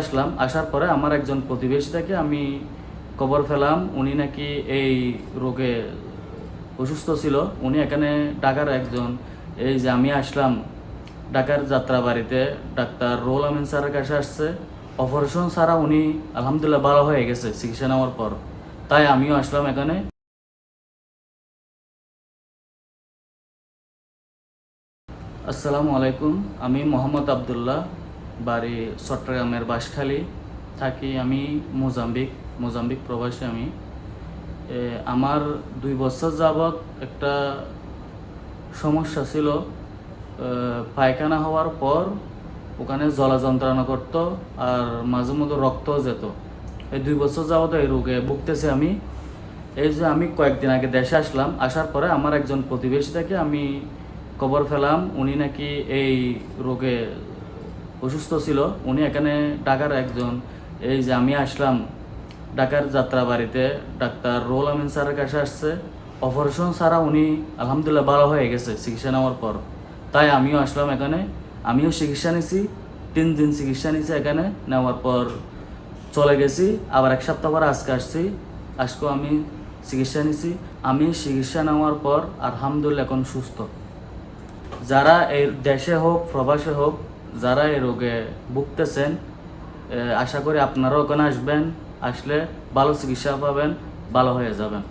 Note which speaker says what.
Speaker 1: আসলাম, আসার পরে আমার একজন প্রতিবেশী থেকে আমি খবর ফেলাম। উনি নাকি এই রোগে অসুস্থ ছিল। উনি এখানে ঢাকার একজন। এই যে আমি আসলাম ঢাকার যাত্রাবাড়িতে, ডাক্তার রোল আমিন স্যারের কাছে আসছে। অপারেশন ছাড়া উনি আলহামদুলিল্লাহ ভালো হয়ে গেছে, চিকিৎসা নেওয়ার পর। তাই আমিও আসলাম এখানে। আসসালামু আলাইকুম, আমি মোহাম্মদ আবদুল্লাহ। বাড়ি চট্টগ্রামের বাঁশখালী থাকি আমি মোজাম্বিক মোজাম্বিক প্রবাসী আমি। আমার দুই বছর যাবৎ একটা সমস্যা ছিল। পায়খানা হওয়ার পর ওখানে জলা যন্ত্রণা করতো আর মাঝে মধ্যে রক্তও যেত। এই দুই বছর যাবৎ এই রোগে ভুগতেছি আমি। এই যে আমি কয়েকদিন আগে দেশে আসলাম, আসার পরে আমার একজন প্রতিবেশী থেকে আমি খবর ফেলাম উনি নাকি এই রোগে অসুস্থ ছিল। উনি এখানে ঢাকার একজন। এই যে আমি আসলাম ঢাকার যাত্রাবাড়িতে, ডাক্তার রোল আমিন স্যারের কাছে আসছে। অপারেশন ছাড়া উনি আলহামদুলিল্লাহ ভালো হয়ে গেছে, চিকিৎসা নেওয়ার পর। তাই আমিও আসলাম এখানে। আমিও চিকিৎসা নিছি, তিন দিন চিকিৎসা নিছি এখানে, নেওয়ার পর চলে গেছি। আবার এক সপ্তাহ পর আজকে আসছি। আজকেও আমি চিকিৎসা নিছি। আমি চিকিৎসা নেওয়ার পর আলহামদুলিল্লাহ এখন সুস্থ। যারা এই দেশে হোক, প্রবাসে হোক যারা এই রোগে ভুগতেছেন আশা করি আপনারাও ওখানে আসবেন, আসলে ভালো চিকিৎসা পাবেন, ভালো হয়ে যাবেন।